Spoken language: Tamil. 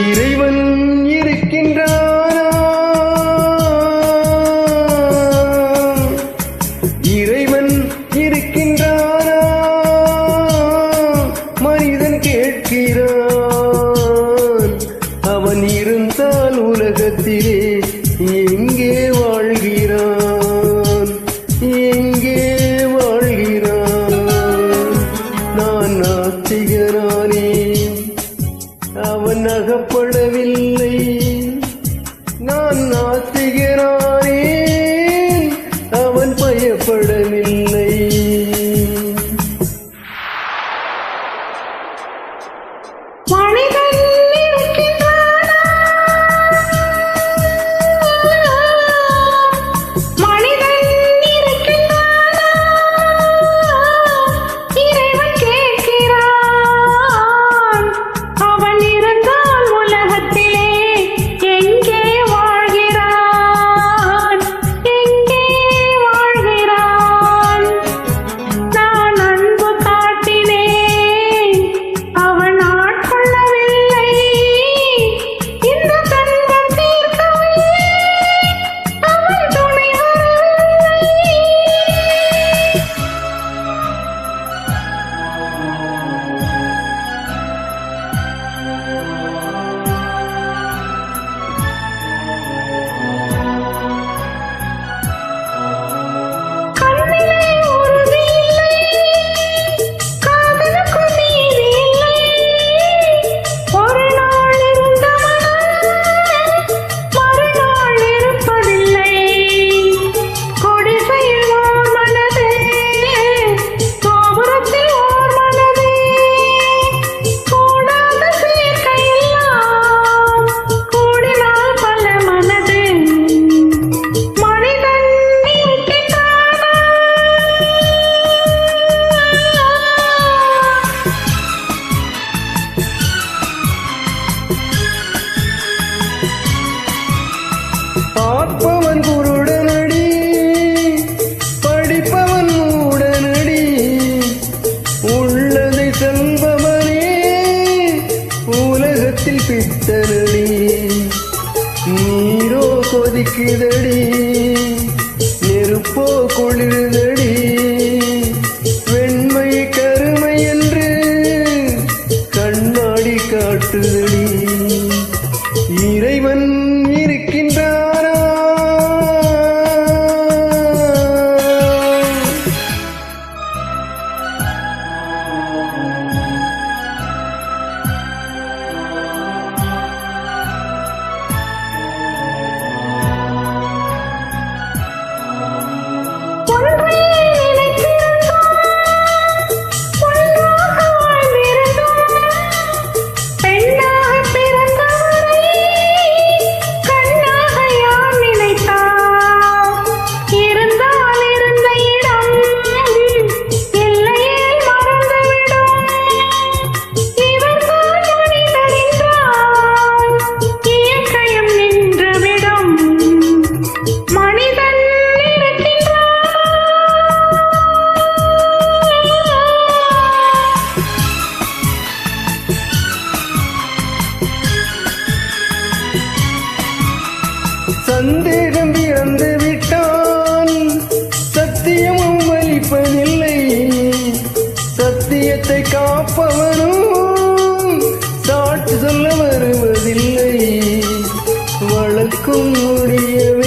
இறைவன் இருக்கின்றானா நகப்படவில்லை உலகத்தில் பித்தனடி நீரோ கொதிக்குதடி நெருப்போ குளிர்தடி. one சந்தேகம் இழந்து விட்டான். சத்தியமும் வலிப்பதில்லை சத்தியத்தை காப்பவனும் சாட்சி சொல்ல வருவதில்லை. வழக்கும் முடியவே